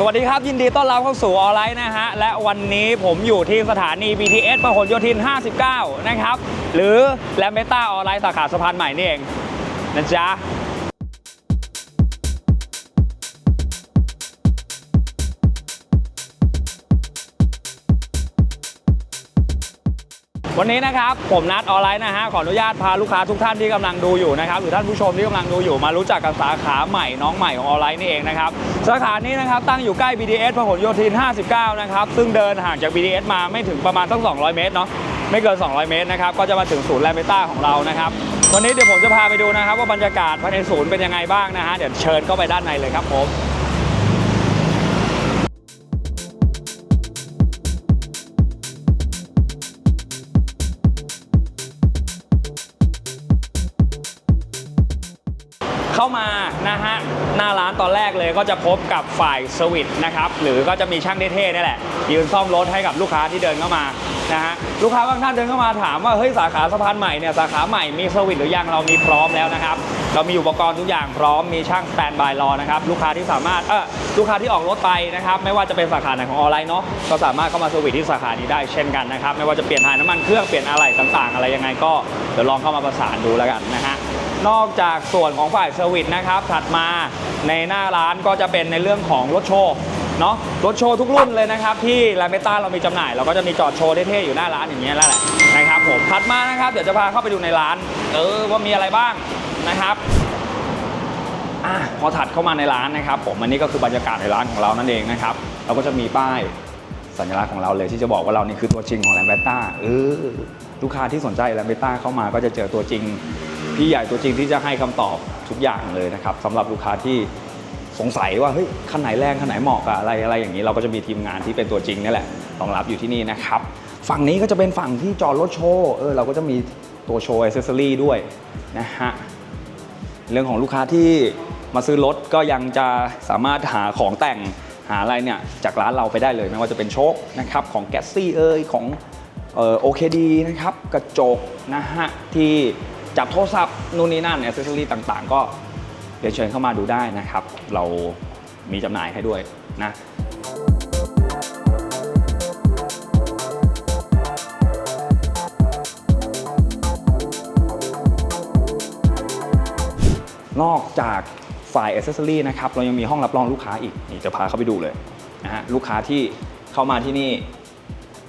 สวัสดีครับ ยินดีต้อนรับเข้าสู่ออนไลน์นะฮะ และวันนี้ผมอยู่ที่สถานี BTS พหลโยธิน 59 นะครับ หรือแลมเบต้าออนไลน์สาขาสะพานใหม่นี่เองนะจ๊ะ วันนี้นะครับผมนัดออนไลน์นะฮะขออนุญาตพาลูกค้าทุกท่านที่กำลังดูอยู่นะครับหรือท่านผู้ชมที่กำลังดูอยู่มารู้จักกับสาขาใหม่น้องใหม่ของออนไลน์นี่เองนะครับสาขานี้นะครับตั้งอยู่ใกล้ BTS พหลโยธิน 59 นะครับซึ่งเดินห่างจาก BTS มาไม่ถึงประมาณสัก 200 เมตรเนาะไม่เกิน 200 เมตรนะครับก็จะมาถึงศูนย์แลมเบต้าของเรานะครับวันนี้เดี๋ยวผมจะพาไปดูนะครับว่าบรรยากาศภายในศูนย์เป็นยังไงบ้างนะฮะเดี๋ยวเชิญเข้าไปด้านในเลยครับผม เข้ามานะฮะหน้าร้านตอนแรกเลยก็จะพบกับฝ่ายสวิตนะครับหรือก็จะมีช่างเท่ๆนี่แหละยืนซ่อมรถให้กับลูกค้าที่เดินเข้ามานะฮะลูกค้าบางท่านเดินเข้ามาถามว่าเฮ้ยสาขาสะพานใหม่เนี่ยสาขาใหม่มีสวิตหรือยังเรามีพร้อมแล้วนะครับเรามีอุปกรณ์ทุกอย่างพร้อมมีช่างสแตนบายรอนะครับลูกค้าที่สามารถเออลูกค้าที่ออกรถไปนะครับไม่ว่าจะเป็นสาขาไหนของออนไลน์เนาะก็สามารถเข้ามาสวิตที่สาขานี้ได้เช่นกันนะครับไม่ว่าจะเปลี่ยนถ่ายน้ำมันเครื่องเปลี่ยนอะไรต่างๆ อะไรยังไงก็เดี๋ยวลองเข้ามาประสานดูแล้วกันนะฮะ นอกจากส่วนของฝ่ายเซอร์วิสนะครับ ถัดมาในหน้าร้านก็จะเป็นในเรื่องของรถโชว์เนาะรถโชว์ทุกรุ่นเลยนะครับ ที่ลาเมต้าเรามีจำหน่าย เราก็จะมีจอดโชว์เท่ๆอยู่หน้าร้านอย่างเงี้ยแล้วแหละนะครับผมถัดมานะครับเดี๋ยวจะพาเข้าไปดูในร้าน เออว่ามีอะไรบ้างนะครับอพอถัดเข้ามาในร้านนะครับ ผมอันนี้ก็คือบรรยากาศในร้านของเรานั่นเองนะครับ เราก็จะมีป้ายสัญลักษณ์ของเราเลยที่จะบอกว่าเรานี่คือตัวจริงของแลมเบต้าเออลูกค้าที่สนใจแลมเบต้าเข้ามาก็จะเจอตัวจริง พี่ใหญ่ตัวจริงที่จะให้คำตอบทุกอย่างเลยนะครับสำหรับลูกค้าที่สงสัยว่าเฮ้ยคันไหนแรงคันไหนเหมาะกับอะไรอะไรอย่างนี้เราก็จะมีทีมงานที่เป็นตัวจริงนี่แหละรองรับอยู่ที่นี่นะครับฝั่งนี้ก็จะเป็นฝั่งที่จอดรถโชว์เออเราก็จะมีตัวโชว์อ c เซสซอรี่ด้วยนะฮะเรื่องของลูกค้าที่มาซื้อรถก็ยังจะสามารถหาของแต่งหาอะไรเนี่ยจากร้านเราไปได้เลย ไม่ว่าจะเป็นโชคนะครับของแกสซี่เอยของโอเคดีนะครับกระจกนะฮะที่ จับโทรศัพท์นู่นนี่นั่นอ c เซสซอรี่ต่างๆ ก็เดี๋ยวเชิญเข้ามาดูได้นะครับ เรามีจำหน่ายให้ด้วยนะนอกจากฝ่ายอ c เซสซอรีนะครับ เรายังมีห้องรับรองลูกค้าอีก นี่จะพาเข้าไปดูเลยนะฮะลูกค้าที่เข้ามาที่นี่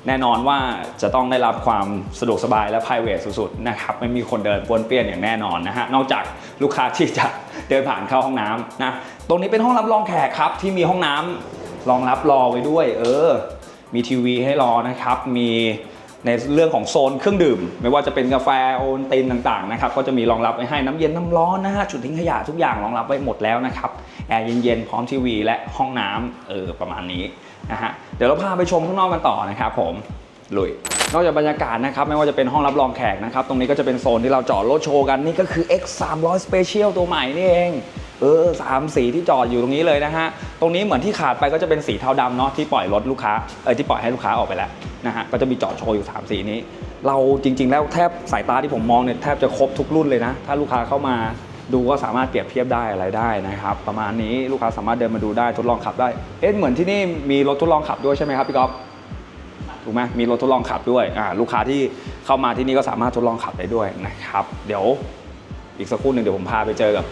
แน่นอนว่าจะต้องได้รับความสะดวกสบายและ p r i v a t สุดๆนะครับไม่มีคนเดินปวนเปี้ยนอย่างแน่นอนนะฮะนอกจากลูกค้าที่จะเดินผ่านเข้าห้องน้ำนะตรงนี้เป็นห้องรับรองแขกครับที่มีห้องน้ำรองรับรอไว้ด้วย เออ มีทีวีให้รอนะครับ มี ในเรื่องของโซนเครื่องดื่ม ไม่ว่าจะเป็นกาแฟโอวัลตินต่างๆนะครับก็จะมีรองรับไว้ให้น้ำเย็นน้ำร้อนนะฮะจุดทิ้งขยะทุกอย่างรองรับไว้หมดแล้วนะครับแอร์เย็นๆพร้อมทีวี และห้องน้ำเออประมาณนี้นะฮะเดี๋ยวเราพาไปชมข้างนอกกันต่อนะครับผมลุยนอกจากบรรยากาศนะครับไม่ว่าจะเป็นห้องรับรองแขกนะครับตรงนี้ก็จะเป็นโซนที่เราจอดรถโชว์กันนี่ก็คือ X 3 0 0 Special ตัวใหม่นี่เอง เออสามสีที่จอดอยู่ตรงนี้เลยนะฮะ ตรงนี้เหมือนที่ขาดไปก็จะเป็นสีเทาดำเนาะที่ปล่อยรถลูกค้าเออที่ปล่อยให้ลูกค้าออกไปแล้วนะฮะก็จะมีจอดโชว์อยู่ 3 สีนี้ เราจริง ๆ แล้วแทบสายตาที่ผมมองเนี่ยแทบจะครบทุกรุ่นเลยนะ ถ้าลูกค้าเข้ามาดูก็สามารถเปรียบเทียบได้อะไรได้นะครับ ประมาณนี้ลูกค้าสามารถเดินมาดูได้ทดลองขับได้ เอ๊ะเหมือนที่นี่มีรถทดลองขับด้วยใช่ไหมครับพี่ก๊อฟถูกไหมมีรถทดลองขับด้วยอ่าลูกค้าที่เข้ามาที่นี่ก็สามารถทดลองขับได้ด้วยนะครับ เดี๋ยวอีกสักครู่หนึ่งเดี๋ยวผมพาไปเจอกับ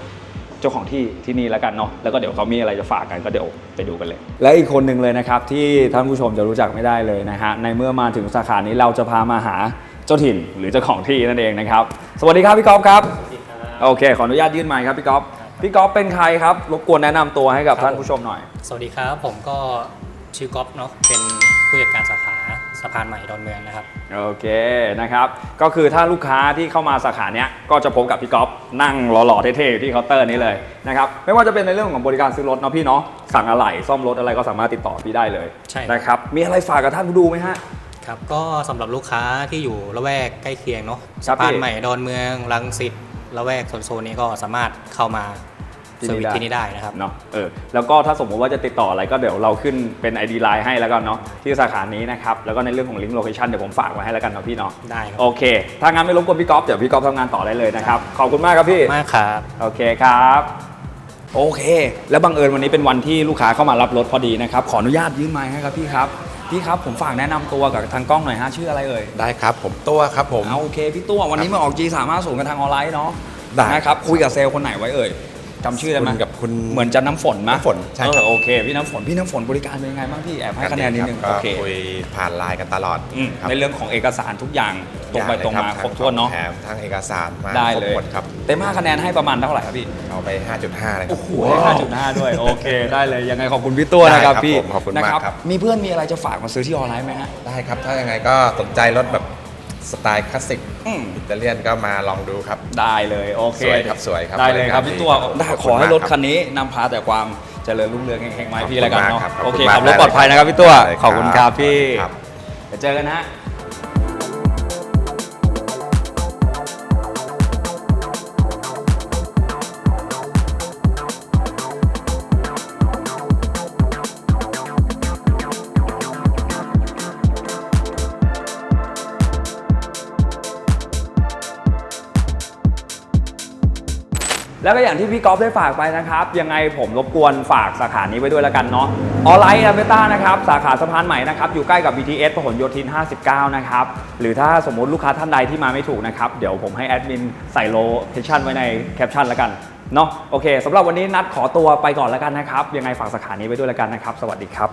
เจ้าของที่ที่นี่แล้วกันเนาะแล้วก็เดี๋ยวเขามีอะไรจะฝากกันก็เดี๋ยวไปดูกันเลย และอีกคนหนึ่งเลยนะครับที่ท่านผู้ชมจะรู้จักไม่ได้เลยนะฮะในเมื่อมาถึงสาขานี้เราจะพามาหาเจ้าถิ่นหรือเจ้าของที่นั่นเองนะครับสวัสดีครับพี่ก๊อฟครับโอเค ขออนุญาตยื่นไมค์ครับพี่ก๊อฟพี่ก๊อฟเป็นใครครับรบกวนแนะนำตัวให้กับครับท่านผู้ชมหน่อย สวัสดีครับ ผมก็ชื่อก๊อฟเนาะเป็นผู้จัดการสาขา สะพานใหม่ดอนเมืองนะครับ โอเคนะครับ ก็คือถ้าลูกค้าที่เข้ามาสาขาเนี้ยก็จะพบกับพี่ก๊อฟนั่งหล่อๆเท่ๆอยู่ที่เคาน์เตอร์นี้เลยนะครับไม่ว่าจะเป็นในเรื่องของบริการซื้อรถเนาะพี่เนาะสั่งอะไหล่ซ่อมรถอะไรก็สามารถติดต่อพี่ได้เลยใช่ นะครับมีอะไรฝากกับท่านผู้ดูไหมฮะ ครับก็สำหรับลูกค้าที่อยู่ละแวกใกล้เคียงเนาะครัสะบพานพี่ ใหม่ดอนเมืองรังสิตละแวกโซนๆนี้ก็สามารถเข้ามา ที่เซอร์นี่วิสได้ที่นี่ได้นะครับเนาะเออแล้วก็ถ้าสมมติว่าจะติดต่ออะไรก็เดี๋ยวเราขึ้นเป็น ID Line ให้แล้วกันเนาะที่สาขานี้นะครับแล้วก็ในเรื่องของลิงก์โลเคชันเดี๋ยวผมฝากไว้ให้แล้วกันเนาะพี่เนาะได้ครับโอเค ถ้างั้นไม่รบกวนพี่ก๊อฟเดี๋ยวพี่ก๊อฟทำงานต่อได้เลยนะครับขอบคุณมากครับพี่มากครับโอเคครับโอเค แล้วบังเอิญวันนี้เป็นวันที่ลูกค้าเข้ามารับรถพอดีนะครับขออนุญาตยื่นไมค์ให้ครับพี่ครับพี่ครับผมฝากแนะนำตัวกับทางกล้องหน่อยฮะชื่ออะไรเอ่ยได้ครับผมตัวครับผมเอาโอเคพี่ตัววันนี้มาออก G 3 5 0กันทางออนไลน์เนาะได้นะครับคุยกับเซลล์คนไหนไว้เอ่ย จำชื่อได้ไหมคุณกับคุณเหมือนจะน้ำฝนไหมน้ำฝนใช่ครับ เออโอเคพี่น้ำฝนพี่น้ำฝนบริการเป็นยังไงบ้างพี่แอบให้คะแนนนิดนึงก็โอเคคุยผ่านไลน์กันตลอดอืมครับในเรื่องของเอกสารทุกอย่างตรงไปอย่ตรงมาเลยครบถ้วนเนาะ แถมทั้งเอกสารมาได้ครบเลย หมดครับ เต็ม5คะแนนให้ประมาณเท่าไหร่ครับพี่ เอาไป 5.5 เลยครับ โอ้โหให้5.5ด้วย โอเค ได้เลย ยังไงขอบคุณพี่ตัวนะครับได้ครับพี่ผมขอบคุณนะมากครับ มีเพื่อนมีอะไรจะฝากมาซื้อที่ออนไลน์ไหมฮะ ได้ครับ ถ้ายังไงก็สนใจรถแบบ สไตล์คลาสสิกอืม อิตาเลียนก็มาลองดูครับ ได้เลยโอเคสวยครับสวยครับได้เลยครับบริการพี่ตัวดีครับได้ขอบขคุณอให้มากรถครับคันนี้นำพาแต่ความเจริญรุ่งเรืองเฮงๆมาให้พี่ขอบคุณแล้วกันมากเนาะครับขอบโอคุเคณมากขับรถปลอดภัยนะครับพี่ตัว ได้เลยขอบคุณครับพี่ครับ เดี๋ยวเจอกันนะ แล้วก็อย่างที่พี่ก๊อฟได้ฝากไปนะครับ ยังไงผมรบกวนฝากสาขานี้ไว้ด้วยแล้วกันเนาะออนไลน์อเมต้านะครับสาขาสะพานใหม่นะครับอยู่ใกล้กับ BTS พหลโยธิน 59 นะครับ หรือถ้าสมมุติลูกค้าท่านใดที่มาไม่ถูกนะครับ เดี๋ยวผมให้แอดมินใส่โลเคชั่นไว้ในแคปชั่นแล้วกันเนาะโอเคสำหรับวันนี้นัดขอตัวไปก่อนแล้วกันนะครับ ยังไงฝากสาขานี้ไว้ด้วยแล้วกันนะครับ สวัสดีครับ